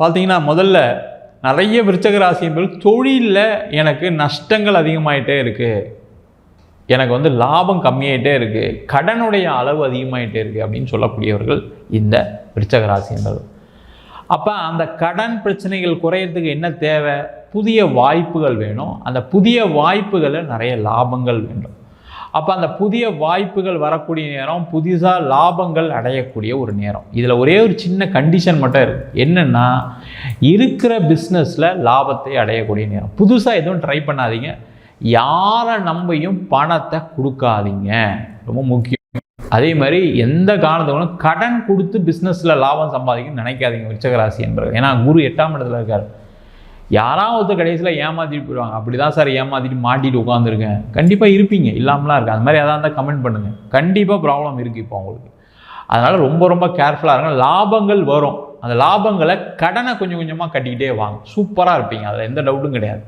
பார்த்தீங்கன்னா முதல்ல நிறைய விருச்சக ராசி என்பது தொழிலில் எனக்கு நஷ்டங்கள் அதிகமாகிட்டே இருக்குது எனக்கு வந்து லாபம் கம்மியாயிட்டே இருக்குது கடனுடைய அளவு அதிகமாகிட்டே இருக்குது அப்படின்னு சொல்லக்கூடியவர்கள் இந்த விருச்சக ராசி என்பது அப்போ அந்த கடன் பிரச்சனைகள் குறையிறதுக்கு என்ன தேவை? புதிய வாய்ப்புகள் வேணும். அந்த புதிய வாய்ப்புகளில் நிறைய லாபங்கள் வேண்டும். அப்போ அந்த புதிய வாய்ப்புகள் வரக்கூடிய நேரம் புதிதாக லாபங்கள் அடையக்கூடிய ஒரு நேரம். இதில் ஒரே ஒரு சின்ன கண்டிஷன் மட்டும் இருக்குது என்னென்னா இருக்கிற பிஸ்னஸில் லாபத்தை அடையக்கூடிய நேரம். புதுசாக எதுவும் ட்ரை பண்ணாதீங்க. யாரை நம்பியும் பணத்தை கொடுக்காதீங்க. ரொம்ப முக்கியம். அதே மாதிரி எந்த காரணத்துக்கும் கடன் கொடுத்து பிஸ்னஸில் லாபம் சம்பாதிக்கணும்னு நினைக்காதீங்க உச்சகராசி என்பது ஏன்னா குரு எட்டாம் இடத்துல இருக்கார். யாராவது கடைசியில் ஏமாற்றிட்டு போயிடுவாங்க. அப்படி தான் சார் ஏமாற்றிட்டு மாட்டிட்டு உட்காந்துருக்கேன் கண்டிப்பாக இருப்பீங்க. இல்லாமலாம் இருக்குது. அது மாதிரி எதாக இருந்தால் கமெண்ட் பண்ணுங்கள் கண்டிப்பாக ப்ராப்ளம் இருக்குது இப்போ உங்களுக்கு அதனால் ரொம்ப ரொம்ப கேர்ஃபுல்லாக இருங்க. லாபங்கள் வரும். அந்த லாபங்களை கடனை கொஞ்சம் கொஞ்சமாக கட்டிக்கிட்டே வாங்க. சூப்பராக இருப்பீங்க. அதில் எந்த டவுட்டும் கிடையாது.